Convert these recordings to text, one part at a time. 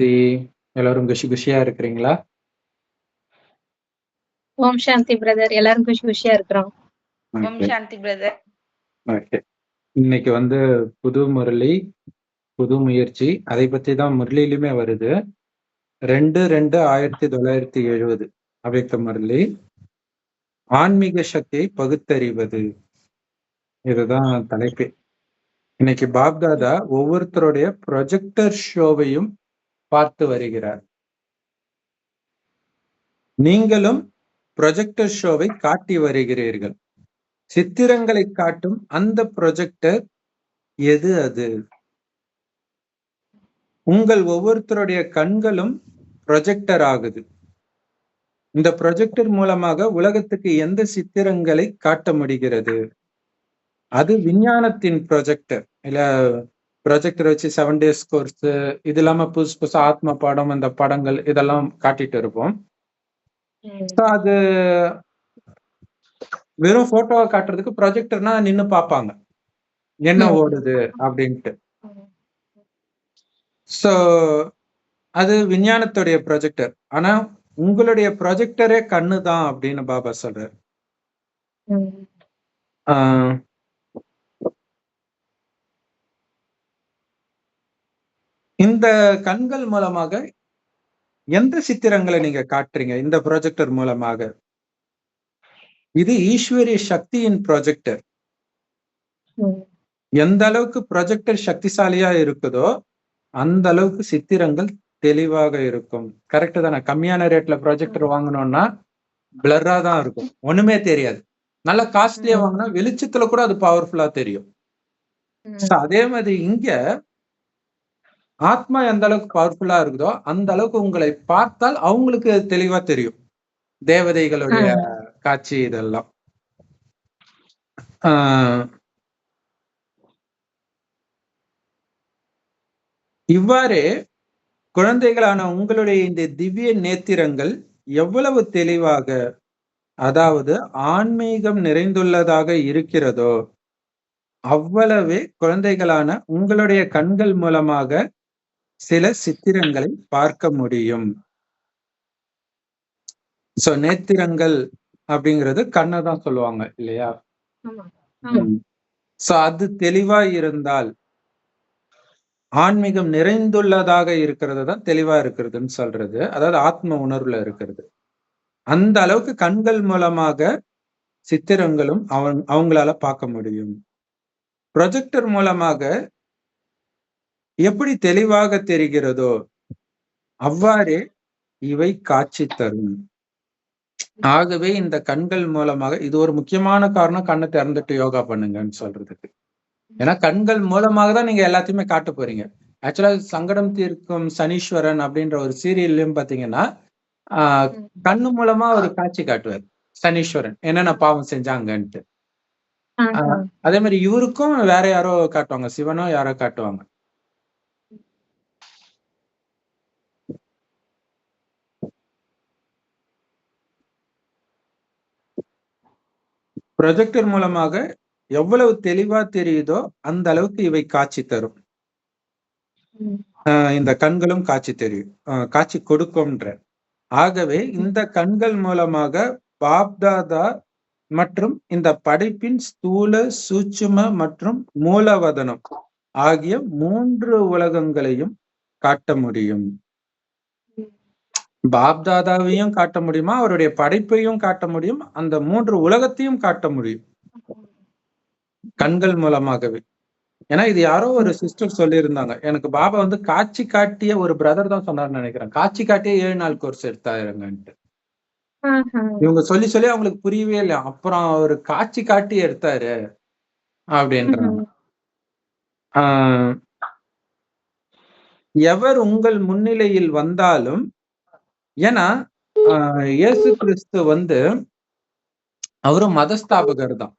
சாந்தி எல்லாரும் குஷி குஷியா இருக்கிறீங்களா? ஓம் சாந்தி பிரதர் எல்லாரும் குஷி குஷியா இருக்கிறோம். ஓம் சாந்தி பிரதர். ஓகே. இன்னைக்கு வந்து புது முரளி புது முயற்சி. அதை பத்தி தான் முரளியிலுமே வருது. ரெண்டு ரெண்டு ஆயிரத்தி தொள்ளாயிரத்தி எழுபது. அவைத்த முரளி. ஆன்மீக சக்தியை பகுத்தறிவது. இதுதான் தலைப்பு. இன்னைக்கு பாப்தாதா ஒவ்வொருத்தருடைய ப்ரொஜெக்டர் ஷோவையும் பார்த்து வருகிறார். நீங்களும் ப்ரொஜெக்டர் ஷோவை காட்டி வருகிறீர்கள். சித்திரங்களை காட்டும் அந்த ப்ரொஜெக்டர் எது அது? உங்கள் ஒவ்வொருத்தருடைய கண்களும் ப்ரொஜெக்டர் ஆகுது. இந்த ப்ரொஜெக்டர் மூலமாக உலகத்துக்கு எந்த சித்திரங்களை காட்ட முடிகிறது? அது விஞ்ஞானத்தின் ப்ரொஜெக்டர் இல்ல ப்ரொஜெக்டர் வச்சு செவன் டேஸ் கோர்ஸ் இது இல்லாம புதுசு புதுசு ஆத்ம படம் அந்த படங்கள் இதெல்லாம் காட்டிட்டு இருப்போம். அது வெறும் போட்டோவை காட்டுறதுக்கு ப்ரொஜெக்டர்னா நின்னு பார்ப்பாங்க. என்ன. ஓடுது அப்படின்ட்டு. சோ அது விஞ்ஞானத்துடைய ப்ரொஜெக்டர் ஆனா உங்களுடைய ப்ரொஜெக்டரே கண்ணு தான் அப்படின்னு பாபா சொல்றாரு ம். ஆஹ் இந்த கண்கள் மூலமாக எந்த சித்திரங்களை நீங்க காட்டுறீங்க? இந்த ப்ரொஜெக்டர் மூலமாக. இது ஈஸ்வரிய சக்தியின் ப்ரொஜெக்டர். எந்த அளவுக்கு ப்ரொஜெக்டர் சக்திசாலியா இருக்குதோ அந்த அளவுக்கு சித்திரங்கள் தெளிவாக இருக்கும். கரெக்ட் தானே? கம்மியான ரேட்ல ப்ரொஜெக்டர் வாங்கணும்னா பிளர்ரா தான் இருக்கும். ஒண்ணுமே தெரியாது. நல்ல காஸ்ட்லியா. வாங்கினா வெளிச்சத்துல கூட அது பவர்ஃபுல்லா தெரியும். அதே மாதிரி இங்க ஆத்மா எந்த அளவுக்கு பவர்ஃபுல்லா இருக்குதோ அந்த அளவுக்கு உங்களை பார்த்தால் அவங்களுக்கு தெளிவா தெரியும். தேவதைகளுடைய காட்சி இதெல்லாம். ஆஹ் இவ்வாறே குழந்தைகளான உங்களுடைய இந்த திவ்ய நேத்திரங்கள் எவ்வளவு தெளிவாக அதாவது ஆன்மீகம் நிறைந்துள்ளதாக இருக்கிறதோ அவ்வளவே குழந்தைகளான உங்களுடைய கண்கள் மூலமாக சில சித்திரங்களை பார்க்க முடியும். சோ நேத்திரங்கள் அப்படிங்கிறது கண்ணை தான் சொல்லுவாங்க இல்லையா. சோ அது தெளிவா இருந்தால் ஆன்மீகம் நிறைந்துள்ளதாக இருக்கிறது தான் தெளிவா இருக்கிறதுன்னு சொல்றது. அதாவது ஆத்ம உணர்வுல இருக்கிறது. அந்த அளவுக்கு கண்கள் மூலமாக சித்திரங்களும் அவங்க அவங்களால பார்க்க முடியும். ப்ரொஜெக்டர் மூலமாக எப்படி தெளிவாக தெரிகிறதோ அவ்வாறே இவை காட்சி தரும். ஆகவே இந்த கண்கள் மூலமாக இது ஒரு முக்கியமான காரணம் கண்ணை திறந்துட்டு யோகா பண்ணுங்கன்னு சொல்றதுக்கு. ஏன்னா கண்கள் மூலமாக தான் நீங்க எல்லாத்தையுமே காட்ட போறீங்க. ஆக்சுவலா சங்கடம் தீர்க்கும் சனீஸ்வரன் அப்படின்ற ஒரு சீரியல்லையும் பாத்தீங்கன்னா ஆஹ். கண்ணு மூலமா ஒரு காட்சி காட்டுவார். சனீஸ்வரன் என்னென்ன பாவம் செஞ்சாங்கன்ட்டு. ஆஹா. அதே மாதிரி இவருக்கும் வேற யாரோ காட்டுவாங்க சிவனோ யாரோ காட்டுவாங்க. ப்ரொஜெக்டர் மூலமாக எவ்வளவு தெளிவா தெரியுதோ அந்த அளவுக்கு இவை காட்சி தரும். இந்த கண்களும் காட்சி தெரியும். காட்சி கொடுக்கும்ன்ற. ஆகவே இந்த கண்கள் மூலமாக பாப்தாதா மற்றும் இந்த படைப்பின் ஸ்தூல சூட்சும மற்றும் மூலவதனம் ஆகிய மூன்று உலகங்களையும் காட்ட முடியும். பாப்தாதாவையும் காட்ட முடியுமா? அவருடைய படைப்பையும் காட்ட முடியும். அந்த மூன்று உலகத்தையும் காட்ட முடியும். கண்கள் மூலமாகவே. ஏன்னா இது யாரோ ஒரு சிஸ்டர் சொல்லியிருந்தாங்க. எனக்கு பாபா வந்து காட்சி காட்டிய ஒரு பிரதர் தான் சொன்னார்னு நினைக்கிறேன். காட்சி காட்டிய ஏழு நாள் கோர்ஸ் எடுத்தாருங்கன்ட்டு. இவங்க சொல்லி சொல்லி அவங்களுக்கு புரியவே இல்லை. அப்புறம் அவர் காட்சி காட்டி எடுத்தாரு. அப்படின்றாங்க. ஆஹ் எவர் உங்கள் முன்னிலையில் வந்தாலும் ஏன்னா இயேசு கிறிஸ்து வந்து அவரும் மதஸ்தாபகர் தான்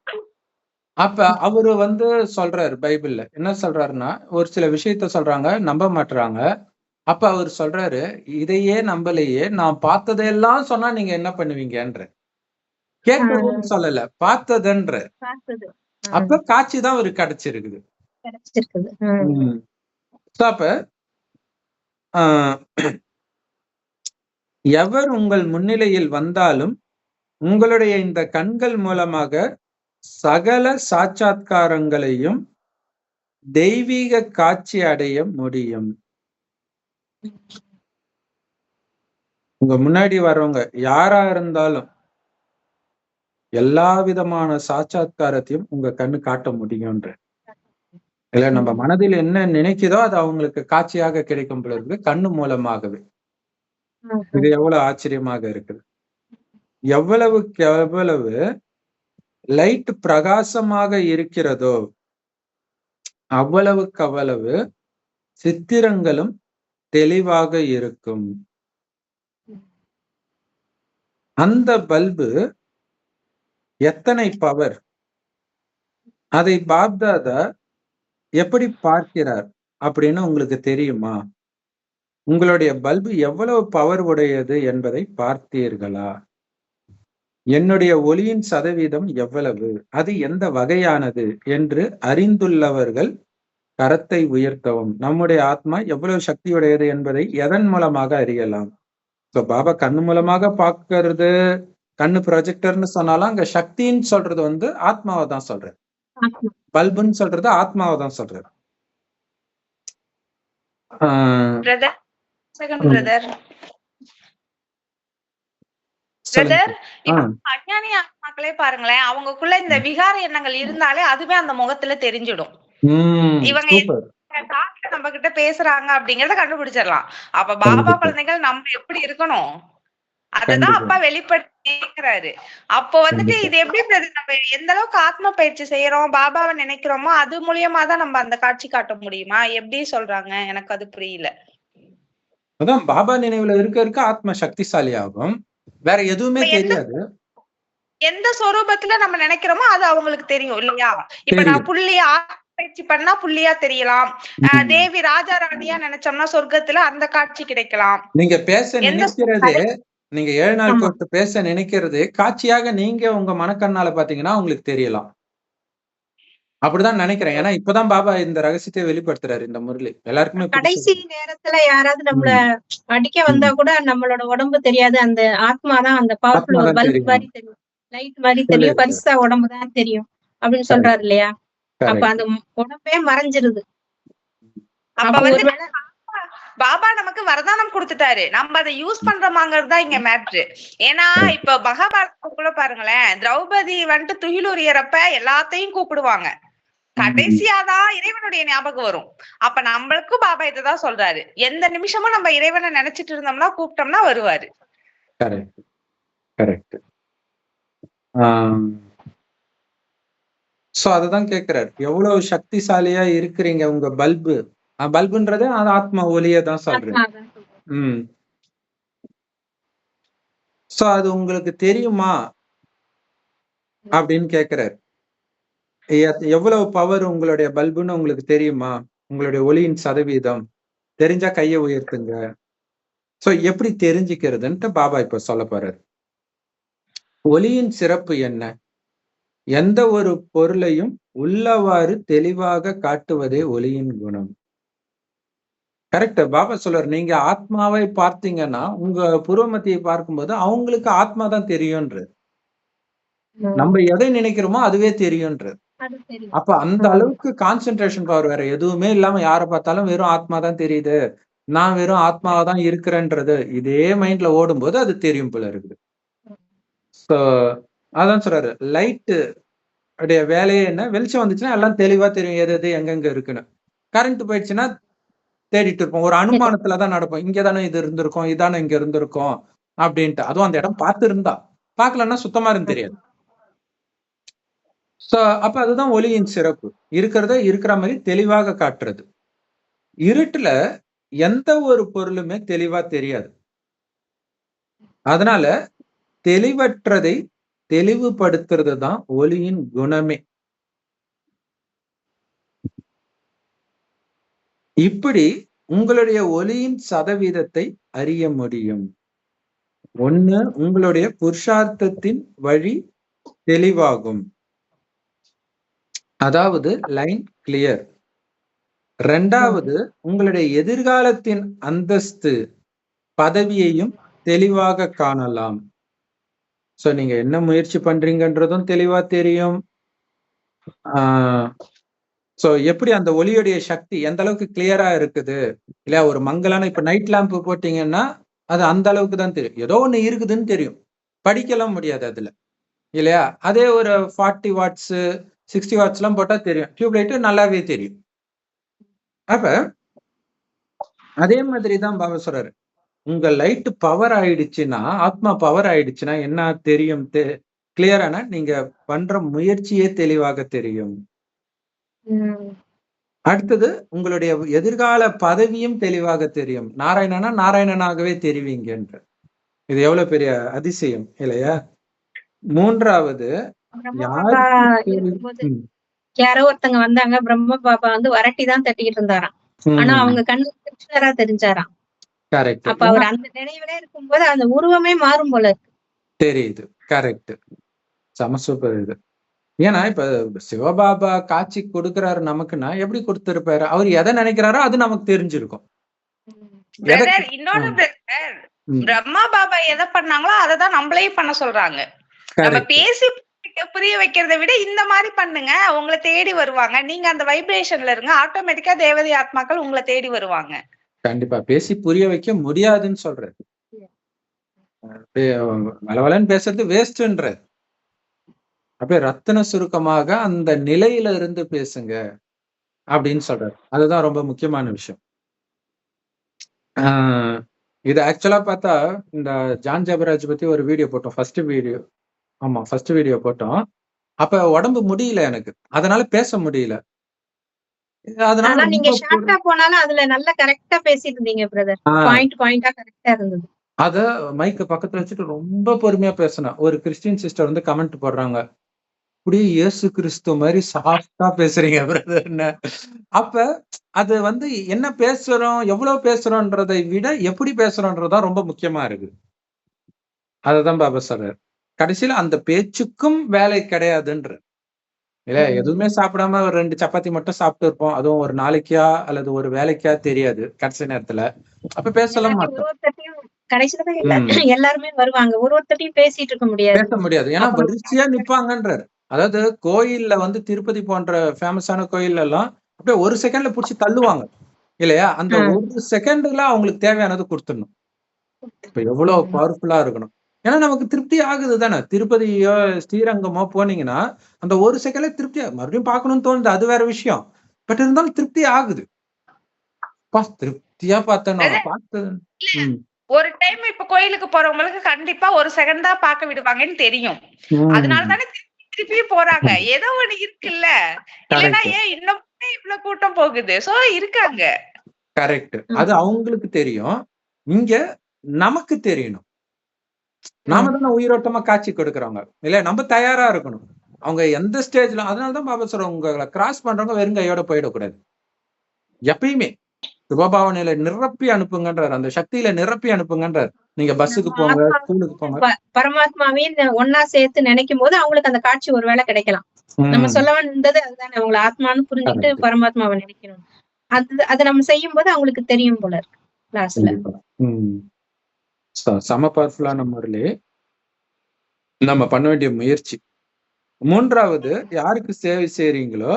அப்ப அவரு வந்து சொல்றாரு பைபிள்ல. என்ன சொல்றாருன்னா ஒரு சில விஷயத்த சொல்றாங்க நம்ப மாட்டுறாங்க அப்ப அவர் சொல்றாரு இதையே நம்பலையே நான் பார்த்ததையெல்லாம் சொன்னா நீங்க என்ன பண்ணுவீங்கன்ற. கேட்டதுன்னு சொல்லல பார்த்ததுன்ற. அப்ப காட்சி தான் அவருக்கு கிடைச்சிருக்குது. அப்ப ஆஹ் எவர் உங்கள் முன்னிலையில் வந்தாலும் உங்களுடைய இந்த கண்கள் மூலமாக சகல சாட்சாத்காரங்களையும் தெய்வீக காட்சி அடைய முடியும். உங்க முன்னாடி வர்றவங்க யாரா இருந்தாலும் எல்லா விதமான சாட்சாத்காரத்தையும் உங்க கண்ணு காட்ட முடியும்ன்ற. இல்ல நம்ம மனதில் என்ன நினைக்குதோ அது அவங்களுக்கு காட்சியாக கிடைக்கும் பொழுது கண்ணு மூலமாகவே. இது எவ்வளவு ஆச்சரியமாக இருக்குது. எவ்வளவுக்கு எவ்வளவு லைட் பிரகாசமாக இருக்கிறதோ அவ்வளவுக்கு அவ்வளவு சித்திரங்களும் தெளிவாக இருக்கும். அந்த பல்பு எத்தனை பவர் அதை பாப்தாதா எப்படி பார்க்கிறார் அப்படின்னு உங்களுக்கு தெரியுமா? உங்களுடைய பல்பு எவ்வளவு பவர் உடையது என்பதை பார்த்தீர்களா? என்னுடைய ஒளியின் சதவீதம் எவ்வளவு? அது எந்த வகையானது? என்று அறிந்துள்ளவர்கள் கரத்தை உயர்த்தவும். நம்முடைய ஆத்மா எவ்வளவு சக்தியுடையது என்பதை எதன் மூலமாக அறியலாம்? ஸோ பாபா கண்ணு மூலமாக பார்க்கறது கண்ணு ப்ரொஜெக்டர்னு சொன்னாலும் அங்க சக்தின்னு சொல்றது வந்து ஆத்மாவை தான் சொல்றது. பல்புன்னு சொல்றது ஆத்மாவை தான் சொல்றது. Ah second. பிரதர். பிரதர் அஞ்ஞானி ஆத்மாக்களே பாருங்களேன் அவங்களுக்குள்ள இந்த விகார எண்ணங்கள் இருந்தாலே அதுவே அந்த முகத்துல தெரிஞ்சிடும் இவங்க நம்ம கிட்ட பேசுறாங்க அப்படிங்கறத கண்டுபிடிச்சிடலாம் அப்ப பாபா. குழந்தைகள் நம்ம எப்படி இருக்கணும் அததான். அப்பா வெளிப்படுத்தி கேக்குறாரு அப்போ வந்துட்டு. இது எப்படி நம்ம எந்த அளவுக்கு ஆத்ம பயிற்சி செய்யறோம் பாபாவை நினைக்கிறோமோ அது மூலியமா தான் நம்ம அந்த காட்சி காட்ட முடியுமா எப்படி சொல்றாங்க எனக்கு அது புரியல அதான் பாபா நினைவுல இருக்க இருக்க ஆத்மா சக்திசாலி ஆகும் வேற எதுவுமே தெரியாது. எந்த சொரூபத்துல நம்ம நினைக்கிறோமோ அது அவங்களுக்கு தெரியும் இல்லையா? இப்ப. நான் புள்ளியா பயிற்சி பண்ணா புள்ளியா தெரியலாம். தேவி ராஜா ராணியா நினைச்சோம்னா சொர்க்கத்துல அந்த காட்சி கிடைக்கலாம். நீங்க பேச நினைக்கிறதே நீங்க ஏழு நாள் பேச நினைக்கிறது காட்சியாக நீங்க உங்க மனக்கண்ணால பாத்தீங்கன்னா உங்களுக்கு தெரியலாம். அப்படிதான் நினைக்கிறேன். ஏன்னா இப்பதான் பாபா இந்த ரகசியத்தை வெளிப்படுத்துறாரு இந்த முரளி. எல்லாருக்குமே கடைசி. நேரத்துல யாராவது நம்மள அடிக்க வந்தா கூட நம்மளோட உடம்பு தெரியாது. அந்த ஆத்மா தான் அந்த பவர்ஃபுல் பல்ப் தெரியும். மாதிரி தெரியும். லைட் மாதிரி தெரியும். பரிசா உடம்பு தான் தெரியும். அப்படின்னு சொல்றாரு இல்லையா? அப்ப. அந்த உடம்பே மறைஞ்சிருது. அப்ப வந்து பாபா நமக்கு வரதானம் கொடுத்துட்டாரு. நம்ம அதை யூஸ் பண்றோமாங்கிறது தான் இங்க மேட்ரு ஏன்னா இப்ப மகாபாரதத்துக்குள்ள பாருங்களேன் திரௌபதி வந்துட்டு துகிலுரியறப்ப எல்லாத்தையும் கூப்பிடுவாங்க. கடைசியாதான் இறைவனுடைய ஞாபகம் வரும். அப்ப நம்மளுக்கும் பாபா இதுதான் சொல்றாரு. எந்த நிமிஷமும் நம்ம இறைவனை நினைச்சிட்டு இருந்தோம்னா கூப்பிட்டோம்னா வருவாரு. கரெக்ட் கரெக்ட் சோ அதுதான் கேக்குறாரு. எவ்வளவு சக்திசாலியா இருக்கிறீங்க உங்க பல்பு? பல்புன்றது அது ஆத்மா ஒளியை தான் சொல்றேன் ஆத்மா தான் சொல்றாரு. ம். சோ அது உங்களுக்கு தெரியுமா? அப்படின்னு கேக்குறாரு. எவ்வளவு பவர் உங்களுடைய பல்புன்னு உங்களுக்கு தெரியுமா? உங்களுடைய ஒளியின் சதவீதம். தெரிஞ்சா கையை உயர்த்துங்க. சோ எப்படி தெரிஞ்சுக்கிறதுன்ட்டு பாபா இப்போ சொல்ல போறாரு. ஒளியின் சிறப்பு என்ன? எந்த ஒரு பொருளையும் உள்ளவாறு தெளிவாக காட்டுவதே ஒளியின் குணம். கரெக்ட் பாபா சொல்றாரு நீங்க ஆத்மாவை பார்த்தீங்கன்னா உங்க புருவமத்தியை பார்க்கும்போது அவங்களுக்கு ஆத்மா தான் தெரியும்ன்றது நம்ம எதை நினைக்கிறோமோ அதுவே தெரியும்ன்றது அப்ப அந்த அளவுக்கு கான்சென்ட்ரேஷன் பவர் வேற. எதுவுமே இல்லாம யாரை பார்த்தாலும் வெறும் ஆத்மா தான் தெரியுது. நான் வெறும் ஆத்மாவா தான் இருக்கிறேன்றது. இதே மைண்ட்ல ஓடும்போது அது தெரியும் போல இருக்குது. ஸோ அதான் சொல்றாரு. லைட்டு உடைய வேலையே என்ன? வெளிச்சம் வந்துச்சுன்னா எல்லாம் தெளிவா தெரியும். எது எது எங்கெங்க இருக்குன்னு. கரண்ட் போயிடுச்சுன்னா தேடிட்டு இருப்போம். ஒரு அனுமானத்துல தான் நடப்போம். இங்க தானே இது இருந்திருக்கும். இதானே இங்க இருந்திருக்கும். அப்படின்ட்டு. அதுவும் அந்த இடம் பார்த்து இருந்தா பார்க்கலன்னா சுத்தமா இருந்து தெரியாது. சோ அப்ப அதுதான் ஒளியின் சிறப்பு. இருக்கிறத இருக்கிற மாதிரி தெளிவாக காட்டுறது. இருட்டுல எந்த ஒரு பொருளுமே தெளிவா தெரியாது. அதனால தெளிவற்றதை தெளிவுபடுத்துறது தான் ஒளியின் குணமே. இப்படி உங்களுடைய ஒளியின் சதவீதத்தை அறிய முடியும். ஒண்ணு உங்களுடைய புருஷார்த்தத்தின் வழி தெளிவாகும். அதாவது லைன் கிளியர் ரெண்டாவது உங்களுடைய எதிர்காலத்தின் அந்தஸ்து பதவியையும் தெளிவாக காணலாம். சோ நீங்க என்ன முயற்சி பண்றீங்கன்றதும் தெளிவா தெரியும். ஆஹ் சோ எப்படி அந்த ஒளியுடைய சக்தி எந்த அளவுக்கு கிளியரா இருக்குது? இல்லையா ஒரு மங்கலான இப்ப நைட் லேம்ப் போட்டீங்கன்னா அது அந்த அளவுக்கு தான் தெரியும். ஏதோ ஒன்னு இருக்குதுன்னு தெரியும். படிக்கலாம் முடியாது அதுல. இல்லையா அதே ஒரு ஃபார்ட்டி வாட்ஸு சிக்ஸ்டி வாட்ஸ் எல்லாம் போட்டா தெரியும். டியூப் லைட் நல்லாவே தெரியும். அப்ப அதே மாதிரி தான் பாபா சொல்றாரு. உங்க லைட் பவர் ஆயிடுச்சுன்னா ஆத்மா பவர் ஆயிடுச்சுன்னா என்ன தெரியும்? கிளியரானா நீங்க பண்ற முயற்சியே தெளிவாக தெரியும். அடுத்தது உங்களுடைய எதிர்கால பதவியும் தெளிவாக தெரியும். நாராயணனா நாராயணனாகவே தெரிவீங்கன்ற. இது எவ்வளவு பெரிய அதிசயம் இல்லையா? மூன்றாவது இருக்கும்போது யாரோ ஒருத்தங்க வந்தாங்க பிரம்ம பாபா வந்து வரட்டி தான் தட்டிக்கிட்டு இருந்தாராம் ஆனா அவங்க கண்ணு கிருஷ்ணரா தெரிஞ்சாராம். அப்ப அவர் அந்த நினைவுல இருக்கும்போது அந்த உருவமே மாறும் போல இருக்கு. தெரியுது. கரெக்ட். செம சூப்பர் இது. ஏன்னா இப்ப சிவபாபா காட்சி கொடுக்கிறாரு நமக்குன்னா எப்படி கொடுத்திருப்பாரு? அவர் எதை நினைக்கிறாரோ அது நமக்கு தெரிஞ்சிருக்கும். இன்னொன்னு பிரம்மா பாபா எதை பண்ணாங்களோ அதை தான் நம்மளையும் பண்ண சொல்றாங்க. நம்ம. பேசி புரிய வைக்கிறத விட இந்த மாதிரி பண்ணுங்க உங்களை தேடி வருவாங்க. நீங்க அந்த வைப்ரேஷன்ல இருங்க ஆட்டோமேட்டிக்கா தேவதை ஆத்மாக்கள் உங்களை தேடி வருவாங்க. கண்டிப்பா. பேசி புரிய வைக்க முடியாதுன்னு சொல்றது வளவலன்னு பேசுறது வேஸ்ட்ன்ற அப்படியே ரத்தன சுருக்கமாக அந்த நிலையில இருந்து பேசுங்க அப்படின்னு சொல்றாரு. அதுதான் ரொம்ப முக்கியமான விஷயம். ஆஹ் இது ஆக்சுவலா பார்த்தா இந்த ஜான் ஜபராஜ் பத்தி ஒரு வீடியோ போட்டோம். ஃபர்ஸ்ட் வீடியோ ஆமா ஃபர்ஸ்ட் வீடியோ போட்டோம். அப்ப உடம்பு முடியல எனக்கு. அதனால பேச முடியல. அதனால நீங்க ஷார்ட்டா போனாலும் அதுல நல்லா கரெக்டா பேசிட்டு இருந்தீங்க பிரதர் பாயிண்ட் பாயிண்டா கரெக்டா இருந்தது. அத மைக்க பக்கத்துல வச்சுட்டு ரொம்ப பொறுமையா பேசினேன். ஒரு கிறிஸ்டியன் சிஸ்டர் வந்து கமெண்ட் போடுறாங்க. அப்படியே இயேசு கிறிஸ்து மாதிரி சாஃப்டா பேசுறீங்க பிரதர்னு அப்ப அது வந்து என்ன பேசுறோம் எவ்வளவு பேசுறோன்றதை விட எப்படி பேசுறோன்றதுதான் ரொம்ப முக்கியமா இருக்கு அததான் பாபா சொல்றாரு. கடைசியில அந்த பேச்சுக்கும் வேலை கிடையாதுன்ற. இல்ல. எதுவுமே சாப்பிடாம ஒரு ரெண்டு சப்பாத்தி மட்டும் சாப்பிட்டு இருப்போம். அதுவும் ஒரு நாளைக்கா அல்லது ஒரு வேலைக்கா தெரியாது கடைசி நேரத்துல. அப்ப பேசலாம் மாட்டோம். கடைசியில. எல்லாருமே வருவாங்க. ஒரு ஒருத்தட்டையும் பேசிட்டு இருக்க முடியாது. பேச முடியாது. ஏன்னா வரிசையா நிப்பாங்கன்றாரு. அதாவது கோயில்ல வந்து திருப்பதி போன்ற ஃபேமஸான கோயில் எல்லாம் அப்படியே ஒரு செகண்ட்ல புடிச்சு தள்ளுவாங்க. இல்லையா? அந்த. ஒரு செகண்ட்ல அவங்களுக்கு தேவையானது கொடுத்துடணும். இப்ப எவ்வளவு. பவர்ஃபுல்லா இருக்கணும். ஏன்னா நமக்கு திருப்தி ஆகுது தானே. திருப்பதியோ ஸ்ரீரங்கமோ போனீங்கன்னா அந்த ஒரு செகண்ட்ல திருப்தி ஆகுது. மறுபடியும் பார்க்கணும்னு தோணுது அது வேற விஷயம். பட் இருந்தாலும் திருப்தி ஆகுது. திருப்தியா பார்த்தேன் பார்த்தது. ஒரு டைம் இப்ப கோயிலுக்கு போறவங்களுக்கு கண்டிப்பா ஒரு செகண்ட் தான் பார்க்க விடுவாங்கன்னு தெரியும். அதனால தானே திருப்பி திருப்பியும் போறாங்க. ஏதோ ஒண்ணு இருக்குல்ல. இல்லைன்னா. ஏன் இன்னும் இவ்வளவு கூட்டம் போகுது? சோ இருக்காங்க. கரெக்ட் அது அவங்களுக்கு தெரியும். இங்க நமக்கு தெரியணும். நாம தானே உயிரோட்டமா காட்சி கொடுக்கறவங்க. இல்ல நம்ம தயாரா இருக்கணும். அவங்க எந்த ஸ்டேஜ்ல அதனாலதான் பாபா சொல்றேன் உங்களை கிராஸ் பண்றவங்க வெறும் கையோட போயிடக்கூடாது. எப்பயுமே. சுபபாவனையில நிரப்பி அனுப்புங்கன்றார். அந்த சக்தியில நிரப்பி அனுப்புங்கன்றார். நீங்க பஸ்ஸுக்கு போங்க ஸ்கூலுக்கு போங்க. பரமாத்மாவையும் ஒண்ணா சேர்த்து நினைக்கும் போது அவங்களுக்கு அந்த காட்சி ஒருவேளை கிடைக்கலாம். நம்ம சொல்ல வந்தது அதுதானே. அவங்கள ஆத்மான்னு புரிஞ்சுக்கிட்டு. பரமாத்மாவை நினைக்கணும். அது அதை நம்ம செய்யும் போது அவங்களுக்கு தெரியும் போல இருக்கு. கிளாஸ்ல செம பவர்ஃபுல்லான முறையிலே நம்ம பண்ண வேண்டிய முயற்சி. மூன்றாவது யாருக்கு சேவை செய்றீங்களோ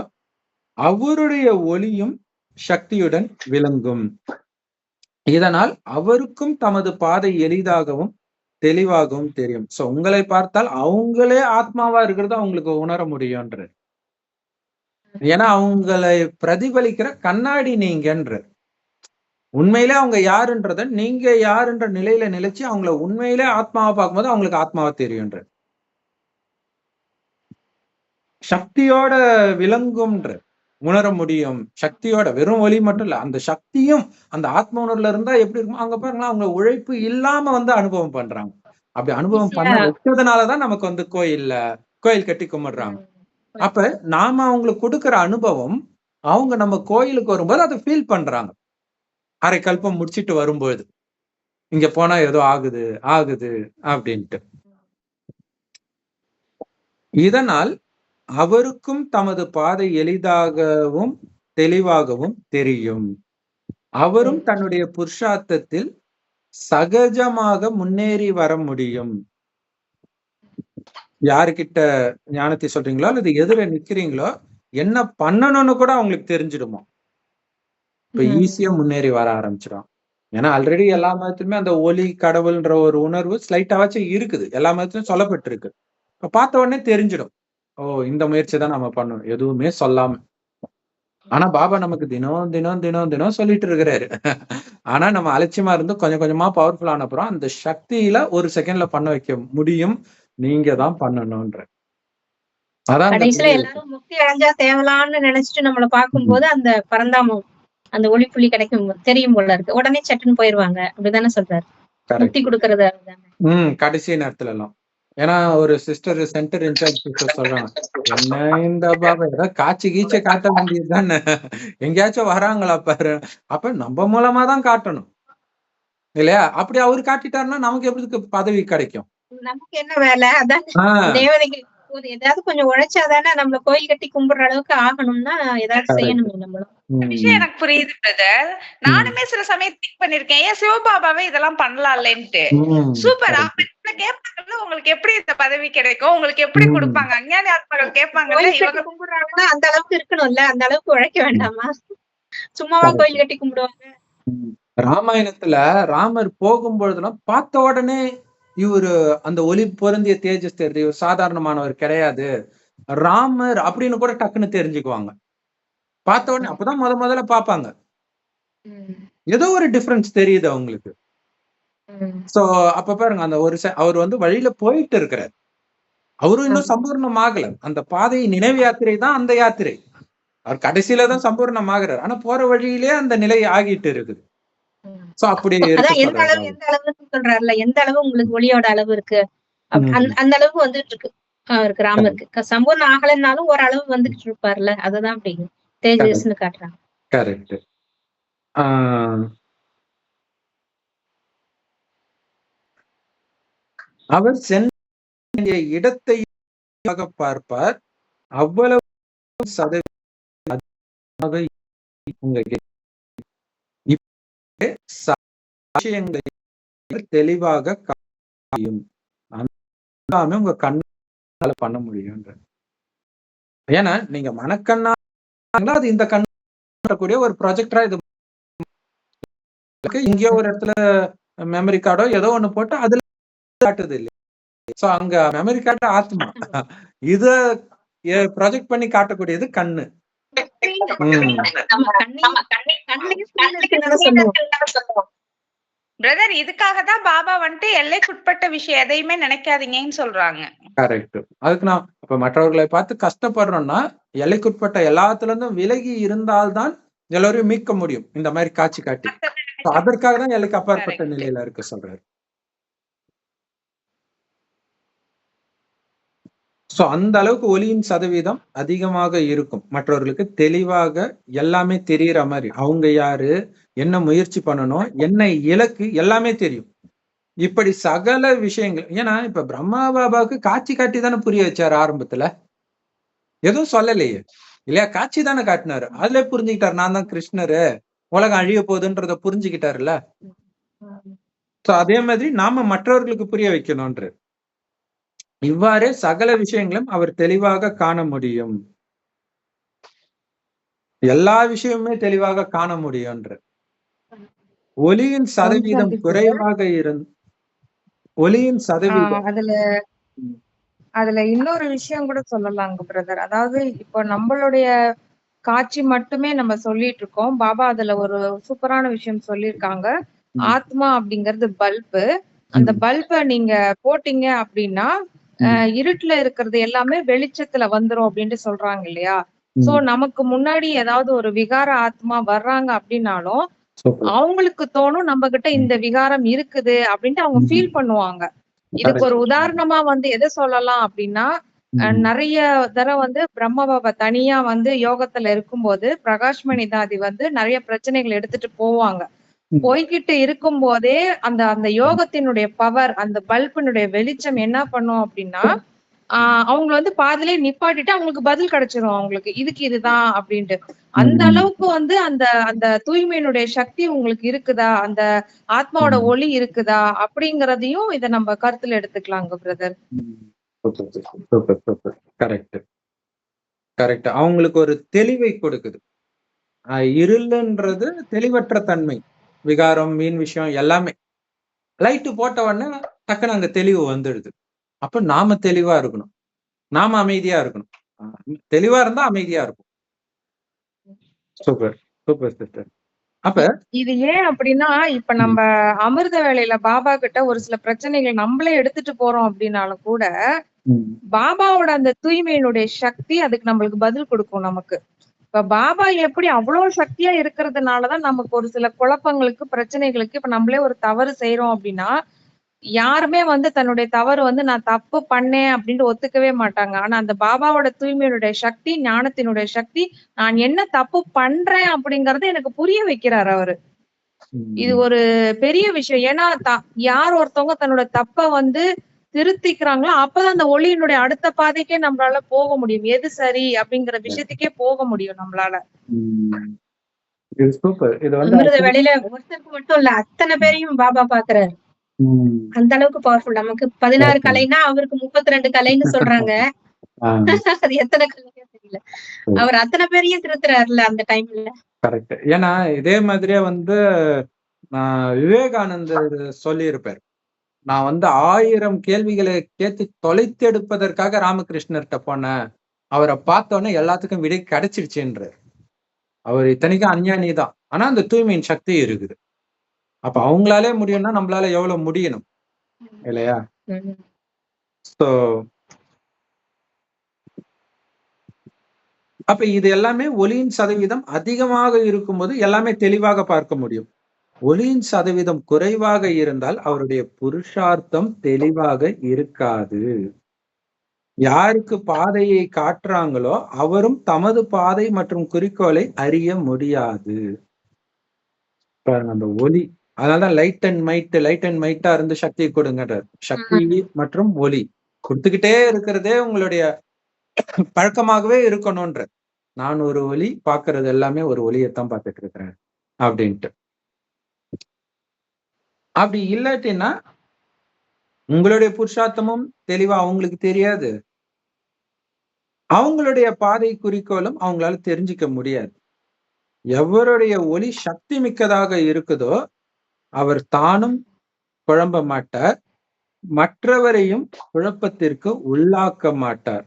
அவருடைய ஒளியும் சக்தியுடன் விளங்கும். இதனால் அவருக்கும் தமது பாதை எளிதாகவும் தெளிவாகவும் தெரியும். சோ உங்களை பார்த்தால் அவங்களே ஆத்மாவா இருக்கிறத அவங்களுக்கு உணர முடியும்ன்ற ஏன்னா அவங்களை பிரதிபலிக்கிற கண்ணாடி நீங்கன்ற உண்மையிலே அவங்க யாருன்றத நீங்க யாருன்ற நிலையில நிலைச்சு அவங்கள உண்மையிலே ஆத்மாவை பார்க்கும்போது அவங்களுக்கு ஆத்மாவா தெரியும்ன்ற. சக்தியோட விளங்கும்ன்ற. உணர முடியும். சக்தியோட வெறும் ஒளி மட்டும் இல்ல அந்த சக்தியும் அந்த ஆத்ம உணர்வுல இருந்தா எப்படி இருக்கும் அங்க பாருங்களா அவங்க உழைப்பு இல்லாம வந்து அனுபவம் பண்றாங்க. அப்படி அனுபவம் பண்ண. வச்சதுனாலதான் நமக்கு வந்து கோயில்ல கோயில் கட்டி கும்பிடுறாங்க. அப்ப நாம அவங்களுக்கு கொடுக்கிற அனுபவம் அவங்க நம்ம கோயிலுக்கு வரும்போது அதை ஃபீல் பண்றாங்க. அரை கல்பம் முடிச்சிட்டு வரும்போது இங்க போனா ஏதோ ஆகுது ஆகுது அப்படின்ட்டு. இதனால் அவருக்கும் தமது பாதை எளிதாகவும் தெளிவாகவும் தெரியும். அவரும் தன்னுடைய புருஷார்த்தத்தில் சகஜமாக முன்னேறி வர முடியும். யாருக்கிட்ட ஞானத்தை சொல்றீங்களோ அல்லது எதிர நிக்கிறீங்களோ என்ன பண்ணணும்னு கூட அவங்களுக்கு தெரிஞ்சிடுமா? இப்ப. ஈஸியா முன்னேறி வர ஆரம்பிச்சிடும் ஏன்னா ஆல்ரெடி எல்லா மதத்திலுமே அந்த ஒலி கடவுள்ன்ற ஒரு உணர்வு ஸ்லைட்டாவாச்சும் இருக்குது. எல்லா மதத்திலும் சொல்லப்பட்டிருக்கு. இப்ப பார்த்த உடனே தெரிஞ்சிடும். ஓ இந்த முயற்சி தான் நம்ம பண்ணணும். எதுவுமே சொல்லாம. ஆனா பாபா நமக்கு தினம் தினம் தினம் தினம் சொல்லிட்டு இருக்கிறாரு. ஆனா நம்ம அலட்சியமா இருந்து கொஞ்சம் கொஞ்சமா பவர்ஃபுல் ஆன அப்புறம் அந்த சக்தியில ஒரு செகண்ட்ல பண்ண வைக்க முடியும். நீங்க தான் பண்ணணும்ன்ற. அதான். எல்லாரும் முக்தி அடைஞ்சா தேவலான்னு நினைச்சிட்டு நம்மள பார்க்கும்போது அந்த பரந்தாமம். அந்த ஒளி புள்ளி கிடைக்கும் தெரியும் போல இருக்கு. உடனே சட்டுன்னு போயிருவாங்க. அப்படிதானே சொல்றாரு. முக்தி கொடுக்கறது அதுதானே ம் கடைசி நேரத்துல எல்லாம் ஏன்னா ஒரு சிஸ்டர் சென்டர் இன்சார்ஜ் சிஸ்டர் சொல்றாங்க. என்ன இந்த பாபா? ஏதாவது காட்சி கீச்சை காட்ட வேண்டியது தானே எங்கேயாச்சும் வராங்களா பாரு. அப்ப நம்ம மூலமா தான் காட்டணும். இல்லையா? அப்படி அவர் காட்டிட்டாருன்னா நமக்கு எப்படி பதவி கிடைக்கும். நமக்கு என்ன வேலை? அதான் ஒரு ஏதாவது கொஞ்சம் உழைச்சாதானே நம்மள கோயில் கட்டி கும்பிடுற அளவுக்கு ஆகணும்னா ஏதாவது. செய்யணும் நம்மளும். விஷயம் எனக்கு புரியுது பிரதர் நானுமே சில சமயம் திங்க் பண்ணிருக்கேன். ஏன் சிவபாபாவே இதெல்லாம் பண்ணலாம்லன்ட்டு. சூப்பர் கேட்பாங்கல்ல உங்களுக்கு எப்படி இந்த பதவி கிடைக்கும்? உங்களுக்கு எப்படி. கொடுப்பாங்க? அஞ்ஞானி ஆத்மாக்கள் கேட்பாங்கல்ல இவங்க கும்பிடுறாங்கன்னா அந்த அளவுக்கு இருக்கணும்ல? அந்த அளவுக்கு உழைக்க வேண்டாமா? சும்மாவா. கோயில் கட்டி கும்பிடுவாங்க. ராமாயணத்துல ராமர் போகும்பொழுதெல்லாம் பார்த்த உடனே இவரு அந்த ஒளி பொருந்திய தேஜஸ் தெரியுது இவர் சாதாரணமானவர் கிடையாது. ராமர் அப்படின்னு கூட டக்குன்னு தெரிஞ்சுக்குவாங்க. பார்த்த உடனே அப்பதான் முத முதல்ல பார்ப்பாங்க. ஏதோ ஒரு டிஃபரன்ஸ் தெரியுது அவங்களுக்கு. சோ அப்ப பாருங்க அந்த ஒரு அவர் வந்து வழியில போயிட்டு இருக்கிறார். அவரும் இன்னும் சம்பூர்ணம் ஆகல அந்த பாதை நினைவு யாத்திரை தான் அந்த யாத்திரை. அவர் கடைசியில தான் சம்பூர்ணம் ஆகுறாரு ஆனா போற வழியிலே அந்த நிலை ஆகிட்டு இருக்குது. சோ அப்படி இருக்க எந்த அளவு எந்த அளவுக்கு சொல்றாருல எந்த அளவு உங்களுக்கு ஒளியோட அளவு இருக்கு. அந்த அளவுக்கு வந்துட்டு இருக்கு. அவருக்கு ராமருக்கு சம்பூர்ணம் ஆகலைன்னாலும் ஒரு அளவு வந்துகிட்டு இருப்பார்ல அததான் அப்படி தேஜஸ்னு காட்டுறாங்க. கரெக்ட். அவர் சென்ற இடத்தை பார்ப்பார். அவ்வளவு சதவீதம் சாட்சியங்களை தெளிவாக காயும் எல்லாமே உங்க கண்ணால பண்ண முடியும்ன்ற ஏன்னா நீங்க மனக்கண்ணா அது இந்த கண்ணக்கூடிய ஒரு ப்ராஜெக்டரா இது இங்கேயோ ஒரு இடத்துல மெமரி கார்டோ ஏதோ ஒண்ணு போட்டு அதுல காட்டுது இல்லையா? சோ அங்க மெமரி கார்டு ஆத்மா. இத ப்ராஜெக்ட் பண்ணி காட்டக்கூடியது கண்ணு. பிரதர் இதுக்காக தான் பாபா வந்துட்டு எல்லைக்குட்பட்ட விஷயம் எதையுமே நினைக்காதீங்கன்னு சொல்றாங்க. கரெக்ட் அதுக்கு நான் இப்ப மற்றவர்களை பார்த்து கஷ்டப்படுறோம்னா எல்லைக்குட்பட்ட எல்லாத்துல இருந்தும் விலகி இருந்தால்தான் எல்லாரையும் மீட்க முடியும். இந்த மாதிரி காட்சி காட்டி. அதற்காக தான் எல்லைக்கு அப்பாற்பட்ட. நிலையில இருக்க சொல்றாரு. சோ அந்த அளவுக்கு ஒளியின் சதவீதம் அதிகமாக இருக்கும். மற்றவர்களுக்கு தெளிவாக எல்லாமே தெரியற மாதிரி. அவங்க யாரு? என்ன முயற்சி பண்ணணும்? என்ன இலக்கு? எல்லாமே தெரியும். இப்படி சகல விஷயங்கள் ஏன்னா இப்ப பிரம்மா பாபாவுக்கு காட்சி காட்டி தானே புரிய வச்சாரு ஆரம்பத்துல. எதுவும் சொல்லலையே. இல்லையா? காட்சி தானே காட்டினாரு. அதுல புரிஞ்சுக்கிட்டாரு நான் தான் கிருஷ்ணரு. உலகம் அழிய போகுதுன்றத புரிஞ்சுக்கிட்டாருல்ல. சோ அதே மாதிரி நாம மற்றவர்களுக்கு புரிய வைக்கணும்ன்ற இவ்வாறே சகல விஷயங்களும் அவர் தெளிவாக காண முடியும். எல்லா விஷயமுமே தெளிவாக காண முடியும்ன்ற ஒளியின் சதவீதம் சாந்தி குறைவாக இருந் ஒளியின் சதவீதம். அதுல. அதுல இன்னொரு விஷயம் கூட சொல்லலாங்க பிரதர் அதாவது இப்போ நம்மளுடைய காட்சி மட்டுமே நம்ம சொல்லிட்டு இருக்கோம் பாபா அதுல ஒரு சூப்பரான விஷயம் சொல்லியிருக்காங்க. ஆத்மா அப்படிங்கிறது பல்பு. அந்த. பல்பை நீங்க போட்டீங்க அப்படின்னா இருட்டுல இருக்கிறது எல்லாமே வெளிச்சத்துல வந்துரும் அப்படின்ட்டு சொல்றாங்க இல்லையா சோ. நமக்கு முன்னாடி ஏதாவது ஒரு விகார ஆத்மா வர்றாங்க அப்படின்னாலும் அவங்களுக்கு தோணும் நம்ம கிட்ட இந்த விகாரம் இருக்குது அப்படின்ட்டு அவங்க. ஃபீல் பண்ணுவாங்க இதுக்கு ஒரு உதாரணமா வந்து எதை சொல்லலாம் அப்படின்னா நிறைய தடவை வந்து பிரம்ம பாபா தனியா வந்து யோகத்துல இருக்கும்போது பிரகாஷ்மணி தாதி வந்து நிறைய பிரச்சனைகள் எடுத்துட்டு போவாங்க. போய்கிட்டு இருக்கும் போதே அந்த அந்த யோகத்தினுடைய பவர் அந்த பல்பினுடைய வெளிச்சம் என்ன பண்ணும் அப்படின்னா ஆஹ் அவங்க வந்து பாதிலே நிப்பாட்டிட்டு அவங்களுக்கு பதில் கிடைச்சிரும் அவங்களுக்கு. இதுக்கு இதுதான் அப்படின்ட்டு. அந்த. அளவுக்கு வந்து அந்த அந்த தூய்மையினுடைய சக்தி உங்களுக்கு இருக்குதா? அந்த ஆத்மாவோட. ஒளி இருக்குதா? அப்படிங்கறதையும் இத நம்ம கருத்துல எடுத்துக்கலாங்க பிரதர் கரெக்ட் கரெக்ட் அவங்களுக்கு ஒரு தெளிவை கொடுக்குது. இருளுன்றது தெளிவற்ற தன்மை. விகாரம் மீன் விஷயம் எல்லாமே. லைட்டு போட்ட உடனே டக்குன்னு அங்க தெளிவு வந்துடுது. அப்ப நாம தெளிவா இருக்கணும். நாம அமைதியா இருக்கணும். தெளிவா இருந்தா அமைதியா இருக்கும். சூப்பர். Super sister. அப்ப இது ஏன் அப்படின்னா இப்ப நம்ம அமிர்த வேலையில பாபா கிட்ட ஒரு சில பிரச்சனைகள் நம்மளே எடுத்துட்டு போறோம் அப்படின்னாலும் கூட பாபாவோட அந்த தூய்மையினுடைய சக்தி அதுக்கு நம்மளுக்கு பதில் கொடுக்கும் நமக்கு. இப்ப பாபா எப்படி அவ்வளவு சக்தியா இருக்கிறதுனாலதான் நமக்கு ஒரு சில குழப்பங்களுக்கு பிரச்சனைகளுக்கு இப்ப நம்மளே ஒரு தவறு செய்யறோம் அப்படின்னா யாருமே வந்து தன்னுடைய தவறு வந்து நான் தப்பு பண்ணேன் அப்படின்ட்டு ஒத்துக்கவே மாட்டாங்க. ஆனா அந்த பாபாவோட தூய்மையினுடைய சக்தி ஞானத்தினுடைய சக்தி நான் என்ன தப்பு பண்றேன் அப்படிங்கறத எனக்கு புரிய வைக்கிறாரு அவரு. இது ஒரு பெரிய விஷயம். ஏன்னா த- யார் ஒருத்தவங்க தன்னோட தப்ப வந்து திருத்திக்கிறாங்களோ அப்பதான் அந்த ஒளியினுடைய அடுத்த பாதைக்கே நம்மளால போக முடியும். எது சரி அப்படிங்கிற விஷயத்துக்கே போக முடியும் நம்மளால. வேலையில ஒருத்தருக்கு மட்டும் இல்ல அத்தனை பேரையும் பாபா பாக்குறாரு. அந்த அளவுக்கு பவர்ஃபுல் நமக்கு பதினாறு. கலைன்னா அவருக்கு முப்பத்தி ரெண்டு கலைன்னு சொல்றாங்க. அது எத்தனை கலையோ தெரியல. அவர் அத்தனை பேரையும் திருத்துறாருல அந்த டைம்ல கரெக்ட் ஏன்னா இதே மாதிரியே வந்து விவேகானந்தர் சொல்லியிருப்பார். நான் வந்து ஆயிரம் கேள்விகளை கேட்டு தொலைத்தெடுப்பதற்காக ராமகிருஷ்ணர்கிட்ட போனேன். அவரை பார்த்தோன்னே எல்லாத்துக்கும் விடை கிடைச்சிருச்சுன்றார் அவர் இத்தனைக்கும் அஞ்ஞானி தான். ஆனா அந்த தூய்மையின் சக்தி இருக்குது. அப்ப அவங்களாலே முடியும்னா நம்மளால எவ்வளவு முடியணும்? இல்லையா? சோ அப்ப இது எல்லாமே ஒளியின் சதவீதம் அதிகமாக இருக்கும்போது எல்லாமே தெளிவாக பார்க்க முடியும். ஒளியின் சதவீதம் குறைவாக இருந்தால் அவருடைய புருஷார்த்தம் தெளிவாக இருக்காது. யாருக்கு பாதையை காட்டுறாங்களோ அவரும் தமது பாதை மற்றும் குறிக்கோளை அறிய முடியாது. பாருங்க அந்த ஒளி. அதனாலதான் light and might light and மைட்டா இருந்து சக்தி கொடுங்கன்றார். சக்தி மற்றும் ஒளி. கொடுத்துக்கிட்டே இருக்கிறதே உங்களுடைய பழக்கமாகவே இருக்கணும்ன்ற நான் ஒரு ஒளி பார்க்கிறது எல்லாமே ஒரு ஒளியைத்தான் பார்த்துட்டு இருக்கிறேன் அப்படின்ட்டு. அப்படி இல்லாட்டினா உங்களுடைய புருஷார்த்தமும் தெளிவா அவங்களுக்கு தெரியாது. அவங்களுடைய பாதை குறிக்கோளும் அவங்களால தெரிஞ்சுக்க முடியாது. எவருடைய ஒளி சக்தி மிக்கதாக இருக்குதோ அவர் தானும் குழம்ப மாட்டார். மற்றவரையும் குழப்பத்திற்கு உள்ளாக்க மாட்டார்.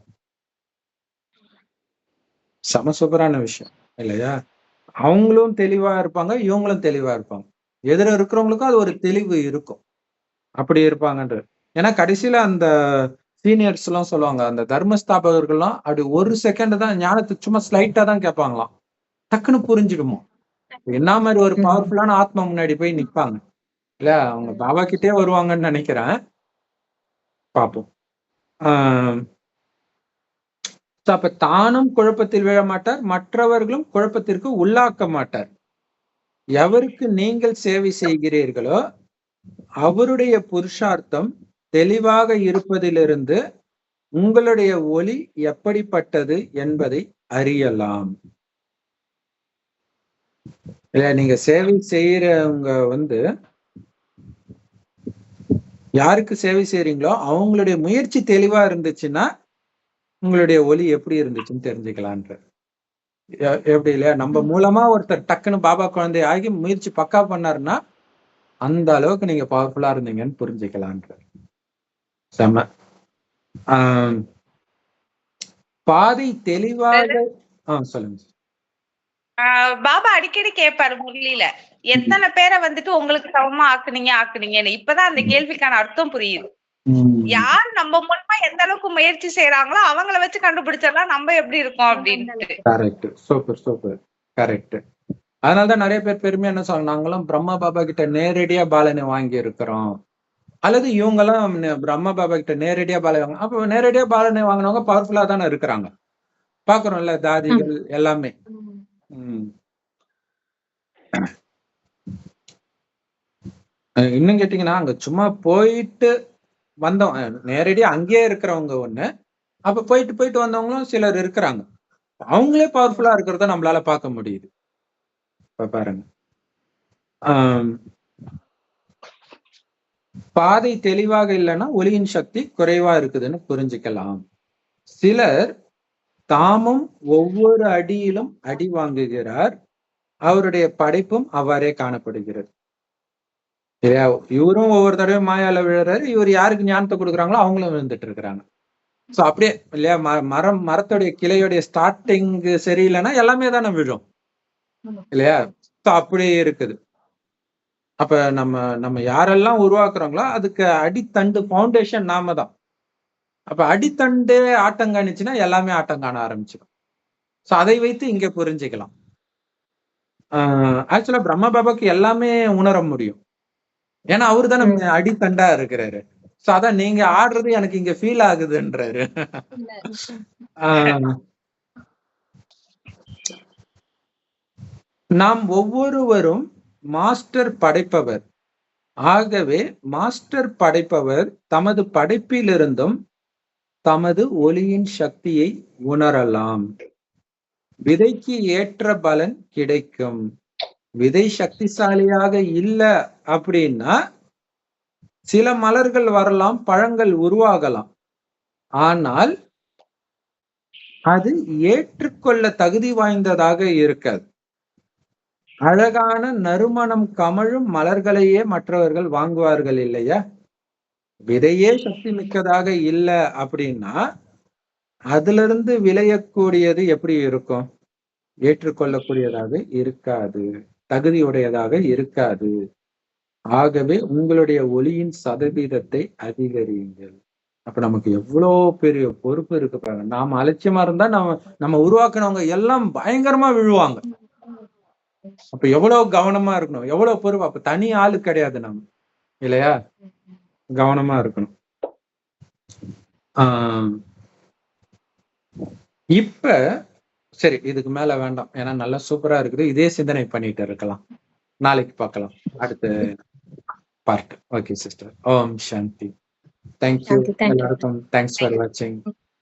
சம சூப்பரான விஷயம் இல்லையா? அவங்களும் தெளிவா இருப்பாங்க இவங்களும் தெளிவா இருப்பாங்க. எதிர இருக்கிறவங்களுக்கும் அது ஒரு தெளிவு இருக்கும். அப்படி இருப்பாங்கன்ற ஏன்னா கடைசியில அந்த சீனியர்ஸ் எல்லாம் சொல்லுவாங்க அந்த தர்மஸ்தாபகர்கள்லாம் அப்படி ஒரு செகண்ட் தான் ஞானத்தை சும்மா ஸ்லைட்டா தான் கேட்பாங்களாம். டக்குன்னு புரிஞ்சிடுமோ என்ன மாதிரி ஒரு பவர்ஃபுல்லான ஆத்மா முன்னாடி போய் நிப்பாங்க? இல்ல அவங்க பாபா கிட்டே வருவாங்கன்னு நினைக்கிறேன். பார்ப்போம் ஆஹ் அப்ப தானும் குழப்பத்தில் விழ மாட்டார் மற்றவர்களும் குழப்பத்திற்கு உள்ளாக்க மாட்டார். எவருக்கு நீங்கள் சேவை செய்கிறீர்களோ அவருடைய புருஷார்த்தம் தெளிவாக இருப்பதிலிருந்து உங்களுடைய ஒளி எப்படிப்பட்டது என்பதை அறியலாம். இல்ல நீங்க சேவை செய்யறவங்க வந்து யாருக்கு சேவை செய்யறீங்களோ அவங்களுடைய முயற்சி தெளிவா இருந்துச்சுன்னா உங்களுடைய ஒலி எப்படி இருந்துச்சுன்னு தெரிஞ்சுக்கலான்ற எப்படி இல்லையா? நம்ம மூலமா ஒருத்தர் டக்குன்னு பாபா குழந்தை ஆகி முயற்சி பக்கா பண்ணாருன்னா அந்த அளவுக்கு நீங்க பவர்ஃபுல்லா இருந்தீங்கன்னு புரிஞ்சுக்கலான்ற செம ஆஹ் பாதை தெளிவாக ஆஹ் சொல்லுங்க. ஆஹ் பாபா அடிக்கடி கேட்பாரு முரளியில. எத்தனை பேரை வந்துட்டு உங்களுக்கு சமமா ஆக்குனீங்க ஆக்குனீங்கன்னு. இப்பதான் அந்த கேள்விக்கான அர்த்தம் புரியுது. யார் நம்ம மூலமா எந்த அளவுக்கு முயற்சி செய்யறாங்களோ அவங்கள வச்சு கண்டுபிடிச்சிடலாம் நம்ம எப்படி இருக்கோம் அப்படின்ட்டு. கரெக்ட். Super super. கரெக்ட். அதனாலதான் நிறைய பேர் பெருமையா என்ன சொல்றாங்க நாங்களும் பிரம்மா பாபா கிட்ட நேரடியா பாலனை வாங்கி இருக்கிறோம் அல்லது இவங்கெல்லாம் நே- பிரம்மா பாபா கிட்ட நேரடியா பாலனை வாங்க அப்ப நேரடியா பாலனை வாங்கினவங்க பவர்ஃபுல்லா தானே இருக்கிறாங்க. பாக்குறோம்ல தாதிகள் எல்லாமே. இன்னும் கேட்டீங்கன்னா அங்க சும்மா போயிட்டு வந்தோம். நேரடியாக நேரடியா அங்கேயே இருக்கிறவங்க ஒண்ணு. அப்ப போயிட்டு போயிட்டு வந்தவங்களும் சிலர் இருக்கிறாங்க. அவங்களே பவர்ஃபுல்லா இருக்கிறத நம்மளால பார்க்க முடியுது. இப்ப பாருங்க. பாதை தெளிவாக இல்லைன்னா ஒளியின் சக்தி குறைவா இருக்குதுன்னு புரிஞ்சுக்கலாம். சிலர் தாமும் ஒவ்வொரு அடியிலும் அடி வாங்குகிறார். அவருடைய படைப்பும் அவ்வாறே காணப்படுகிறது. இல்லையா இவரும் ஒவ்வொரு தடவையும் மாயால விழுறாரு. இவர் யாருக்கு ஞானத்தை கொடுக்குறாங்களோ அவங்களும் விழுந்துட்டு இருக்கிறாங்க. சோ அப்படியே இல்லையா ம- மரம் மரத்துடைய கிளையுடைய ஸ்டார்டிங் சரியில்லைன்னா எல்லாமே தானே விழும். இல்லையா? அப்படியே இருக்குது. அப்ப நம்ம நம்ம யாரெல்லாம் உருவாக்குறோங்களோ அதுக்கு அடித்தண்டு ஃபவுண்டேஷன் நாம தான். அப்ப அடித்தண்டு ஆட்டம் காணிச்சுன்னா எல்லாமே ஆட்டம் காண ஆரம்பிச்சிடும். சோ அதை வைத்து இங்க புரிஞ்சுக்கலாம். ஆக்சுவலா பிரம்ம பாபாக்கு எல்லாமே உணர முடியும். ஏன்னா அவரு தானே அடித்தண்டா இருக்கிறாரு. சோ அதான் நீங்க ஆடுறது எனக்கு இங்க ஃபீல் ஆகுதுன்றாரு. நாம் ஒவ்வொருவரும் மாஸ்டர் படைப்பவர். ஆகவே மாஸ்டர் படைப்பவர் தமது படைப்பிலிருந்தும் தமது ஒளியின் சக்தியை உணரலாம். விதைக்கு ஏற்ற பலன் கிடைக்கும். விதை சக்திசாலியாக இல்ல அப்படின்னா சில மலர்கள் வரலாம் பழங்கள் உருவாகலாம். ஆனால் அது ஏற்றுக்கொள்ள தகுதி வாய்ந்ததாக இருக்காது. அழகான நறுமணம் கமழும் மலர்களையே மற்றவர்கள் வாங்குவார்கள் இல்லையா? விதையே சக்தி மிக்கதாக இல்லை அப்படின்னா அதுல இருந்து விளையக்கூடியது எப்படி இருக்கும்? ஏற்றுக்கொள்ளக்கூடியதாக இருக்காது. தகுதியுடையதாக இருக்காது. ஆகவே உங்களுடைய ஒளியின் சதவீதத்தை அதிகரியுங்கள். அப்ப நமக்கு எவ்வளோ பெரிய பொறுப்பு இருக்கு பாருங்க. நாம அலட்சியமா இருந்தா நம்ம நம்ம உருவாக்குனவங்க எல்லாம் பயங்கரமா விழுவாங்க. அப்ப எவ்வளவு கவனமா இருக்கணும்? எவ்வளவு பொறுப்பு? அப்ப தனி ஆளு கிடையாது நம்ம. இல்லையா? கவனமா இருக்கணும். ஆஹ் இப்ப சரி இதுக்கு மேல வேண்டாம். ஏன்னா நல்லா சூப்பரா இருக்குது. இதே சிந்தனை பண்ணிட்டு இருக்கலாம். நாளைக்கு பார்க்கலாம். அடுத்த part okay sister Om Shanti. Thank you. எல்லாருக்கும் தேங்க்ஸ் ஃபார் வாட்சிங்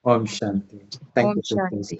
ஓம் சாந்தி. தேங்க்யூ சாந்தி.